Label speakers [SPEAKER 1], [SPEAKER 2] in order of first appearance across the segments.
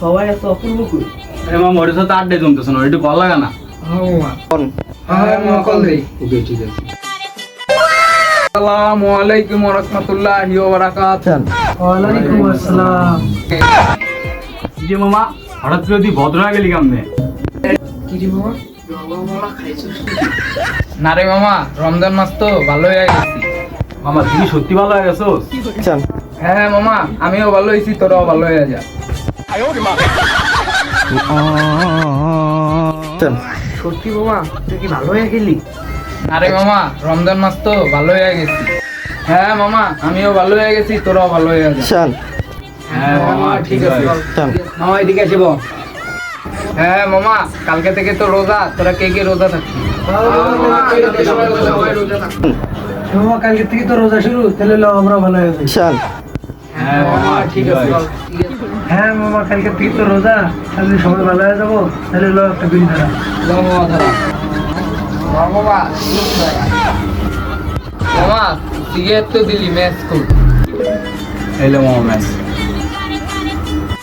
[SPEAKER 1] সবাই এত অপূর্ব কই
[SPEAKER 2] এ মামা ওর সাথে আড্ডাই জমতেছে না একটু কল লাগা না।
[SPEAKER 3] হ্যাঁ মামা কল দেই।
[SPEAKER 2] ওকে ঠিক আছে।
[SPEAKER 3] আসসালামু আলাইকুম ওয়া রাহমাতুল্লাহি ওয়া বারাকাতুহু
[SPEAKER 1] ওয়ালাইকুম আসসালাম।
[SPEAKER 2] যে মামা হঠাৎ করে তুই ভদ্র হয়ে গেলি কেমনে?
[SPEAKER 1] মামা?
[SPEAKER 3] না রে মামা রমজান মাস তো ভালো হয়ে গেছি।
[SPEAKER 2] মামা তুমি সত্যি ভালো হয়ে গেছোস
[SPEAKER 3] হ্যাঁ মামা আমিও ভালো হয়েছি তোরাও ভালো হয়ে যা।
[SPEAKER 1] সত্যি বাবা তুই কি ভালো হয়ে গেলি?
[SPEAKER 3] আরে মামা রমজান মাস তো ভালো হয়ে গেছি। হ্যাঁ মামা আমিও ভালো হয়ে গেছি তোরাও ভালো হয়ে যা
[SPEAKER 2] হ্যাঁ মামা ঠিক আছে।
[SPEAKER 3] মামা এদিকে আসিব হ্যাঁ মামা কালকে থেকে তো রোজা তোরা কে কে রোজা
[SPEAKER 1] মামা কালকে থেকে তো রোজা শুরু তাহলে আমরা ভালো হয়ে যাই
[SPEAKER 2] হ্যাঁ মামা ঠিক আছে
[SPEAKER 1] হ্যাঁ মামা কালকে থেকে তো রোজা। তাহলে সবাই ভালো হয়ে যাব তাহলে লো একটা বিড়ি ধরা
[SPEAKER 3] মামা মামা সিগারেট তো দিলি ম্যাচ
[SPEAKER 2] এলো মামা ম্যাচ।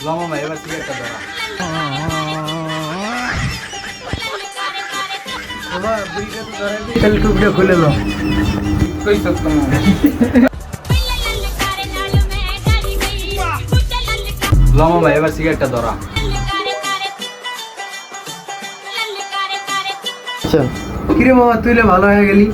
[SPEAKER 2] লো মামা এবার সিগারেটটা ধরা
[SPEAKER 1] মামা বিড়িটা তো ধরে দিই তাহলে টুকরে খুলে লো।
[SPEAKER 3] কই সত্য মামা?
[SPEAKER 2] লো মামা এবার সিগারেটটা ধরা।
[SPEAKER 1] কিরে মামা তুইলে ভালো হয়ে গেলি?